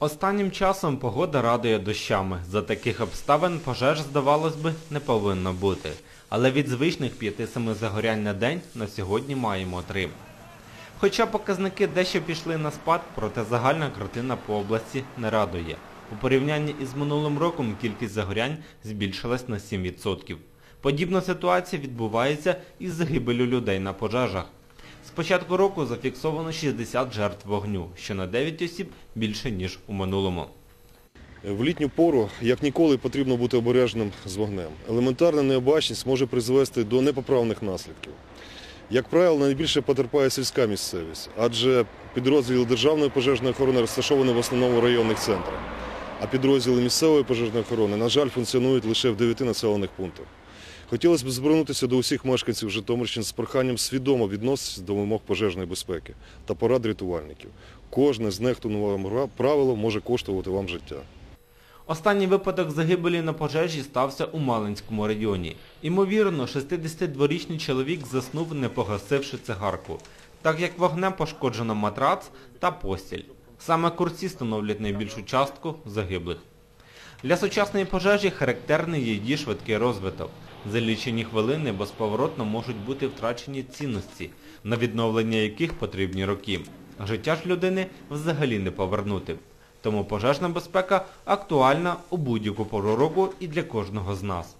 Останнім часом погода радує дощами. За таких обставин пожеж, здавалось би, не повинно бути. Але від звичних 5-7 загорянь на день на сьогодні маємо 3. Хоча показники дещо пішли на спад, проте загальна картина по області не радує. У порівнянні із минулим роком кількість загорянь збільшилась на 7%. Подібна ситуація відбувається із загибелю людей на пожежах. Початку року зафіксовано 60 жертв вогню, що на 9 осіб більше, ніж у минулому. В літню пору, як ніколи, потрібно бути обережним з вогнем. Елементарна необачність може призвести до непоправних наслідків. Як правило, найбільше потерпає сільська місцевість, адже підрозділи Державної пожежної охорони розташовані в основному районних центрах, а підрозділи місцевої пожежної охорони, на жаль, функціонують лише в 9 населених пунктах. Хотілося б звернутися до усіх мешканців Житомирщини з проханням свідомо відноситися до вимог пожежної безпеки та порад рятувальників. Кожне знехтуване правило може коштувати вам життя. Останній випадок загибелі на пожежі стався у Малинському районі. Імовірно, 62-річний чоловік заснув, не погасивши цигарку, так як вогнем пошкоджено матрац та постіль. Саме курці становлять найбільшу частку загиблих. Для сучасної пожежі характерний її швидкий розвиток. За лічені хвилини безповоротно можуть бути втрачені цінності, на відновлення яких потрібні роки. Життя ж людини взагалі не повернути. Тому пожежна безпека актуальна у будь-яку пору року і для кожного з нас.